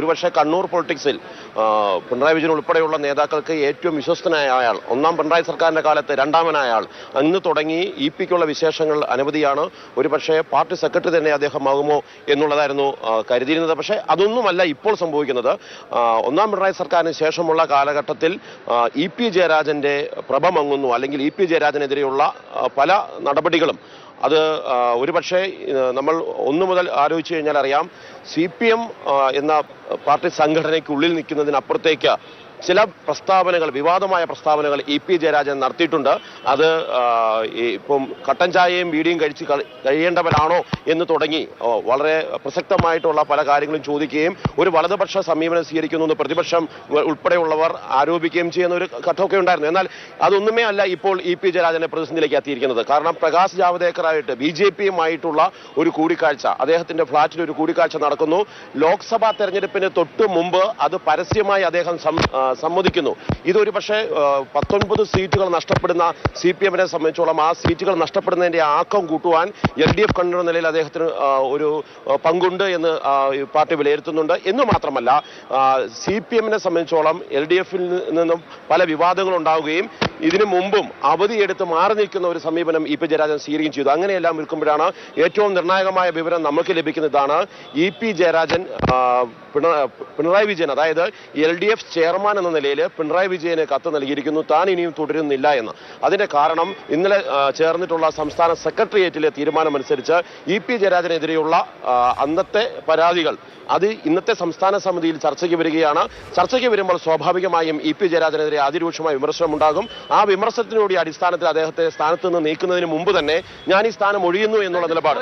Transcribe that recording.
ഒരുപക്ഷെ കണ്ണൂർ പൊളിറ്റിക്സിൽ പിണറായി വിജയൻ ഉൾപ്പെടെയുള്ള നേതാക്കൾക്ക് ഏറ്റവും വിശ്വസ്തനായ ആൾ ഒന്നാം പിണറായി സർക്കാരിന്റെ കാലത്ത് രണ്ടാമനായ ആൾ അന്ന് തുടങ്ങി ഇ പിക്കുള്ള വിശേഷങ്ങൾ അനവധിയാണ്. ഒരുപക്ഷെ പാർട്ടി സെക്രട്ടറി തന്നെ അദ്ദേഹമാകുമോ എന്നുള്ളതായിരുന്നു കരുതിയിരുന്നത്. പക്ഷേ അതൊന്നുമല്ല ഇപ്പോൾ സംഭവിക്കുന്നത്. ഒന്നാം പിണറായി സർക്കാരിന് ശേഷമുള്ള കാലഘട്ടത്തിൽ ഇ പി ജയരാജന്റെ പ്രഭമങ്ങുന്നു അല്ലെങ്കിൽ ഇ പി ജയരാജനെതിരെയുള്ള പല നടപടികളും അത് ഒരുപക്ഷെ നമ്മൾ ഒന്നു മുതൽ ആലോചിച്ച് കഴിഞ്ഞാൽ അറിയാം സി പി എം എന്ന പാർട്ടി സംഘടനയ്ക്കുള്ളിൽ നിൽക്കുന്നതിനപ്പുറത്തേക്ക് ചില പ്രസ്താവനകൾ വിവാദമായ പ്രസ്താവനകൾ ഇ പി ജയരാജൻ നടത്തിയിട്ടുണ്ട്. അത് ഇപ്പം കട്ടൻ ചായയും വീടിയും കഴിച്ച് കഴിയേണ്ടവരാണോ എന്ന് തുടങ്ങി വളരെ പ്രസക്തമായിട്ടുള്ള പല കാര്യങ്ങളും ചോദിക്കുകയും ഒരു വലതുപക്ഷ സമീപനം സ്വീകരിക്കുന്നു പ്രതിപക്ഷം ഉൾപ്പെടെയുള്ളവർ ആരോപിക്കുകയും ചെയ്യുന്ന ഒരു ഘട്ടമൊക്കെ ഉണ്ടായിരുന്നു. എന്നാൽ അതൊന്നുമേ അല്ല ഇപ്പോൾ ഇ പി ജയരാജനെ പ്രതിസന്ധിയിലേക്ക് എത്തിയിരിക്കുന്നത്. കാരണം പ്രകാശ് ജാവദേക്കറായിട്ട് ബി ജെ പിയുമായിട്ടുള്ള ഒരു കൂടിക്കാഴ്ച അദ്ദേഹത്തിന്റെ ഫ്ളാറ്റിൽ ഒരു കൂടിക്കാഴ്ച നടക്കുന്നു. ലോക്സഭാ തെരഞ്ഞെടുപ്പിന് തൊട്ട് മുമ്പ് അത് പരസ്യമായി അദ്ദേഹം സമ്മതിക്കുന്നു. ഇതൊരു പക്ഷേ പത്തൊൻപത് സീറ്റുകൾ നഷ്ടപ്പെടുന്ന സി പി എമ്മിനെ സംബന്ധിച്ചോളം ആ സീറ്റുകൾ നഷ്ടപ്പെടുന്നതിന്റെ ആക്കം കൂട്ടുവാൻ എൽ ഡി എഫ് നിലയിൽ അദ്ദേഹത്തിന് ഒരു പങ്കുണ്ട് എന്ന് പാർട്ടി വിലയിരുത്തുന്നുണ്ട്. എന്ന് മാത്രമല്ല സി പി എമ്മിനെ സംബന്ധിച്ചോളം എൽ ഡി എഫിൽ നിന്നും പല വിവാദങ്ങൾ ഉണ്ടാവുകയും ഇതിനു മുമ്പും അവധിയെടുത്ത് മാറി നിൽക്കുന്ന ഒരു സമീപനം ഇ പി ജയരാജൻ സ്വീകരിക്കുകയും ചെയ്തു. അങ്ങനെയെല്ലാം നിൽക്കുമ്പോഴാണ് ഏറ്റവും നിർണായകമായ വിവരം നമുക്ക് ലഭിക്കുന്നതാണ് ഇ പി ജയരാജൻ പിണറായി വിജയൻ അതായത് എൽ ഡി എഫ് ചെയർമാൻ എന്ന നിലയിൽ പിണറായി വിജയന് കത്ത് നൽകിയിരിക്കുന്നു. താൻ ഇനിയും തുടരുന്നില്ല എന്ന്. അതിന്റെ കാരണം ഇന്നലെ ചേർന്നിട്ടുള്ള സംസ്ഥാന സെക്രട്ടേറിയറ്റിലെ തീരുമാനമനുസരിച്ച് ഇ പി ജയരാജനെതിരെയുള്ള അന്നത്തെ പരാതികൾ അത് ഇന്നത്തെ സംസ്ഥാന സമിതിയിൽ ചർച്ചയ്ക്ക് വരികയാണ്. ചർച്ചയ്ക്ക് വരുമ്പോൾ സ്വാഭാവികമായും ഇ പി ജയരാജനെതിരെ അതിരൂക്ഷമായ വിമർശനം ഉണ്ടാകും ആ വിമർശനത്തിനുകൂടി അടിസ്ഥാനത്തിൽ അദ്ദേഹത്തെ സ്ഥാനത്ത് നിന്ന് നീക്കുന്നതിന് മുമ്പ് തന്നെ ഞാൻ ഈ സ്ഥാനം ഒഴിയുന്നു എന്നുള്ള നിലപാട്.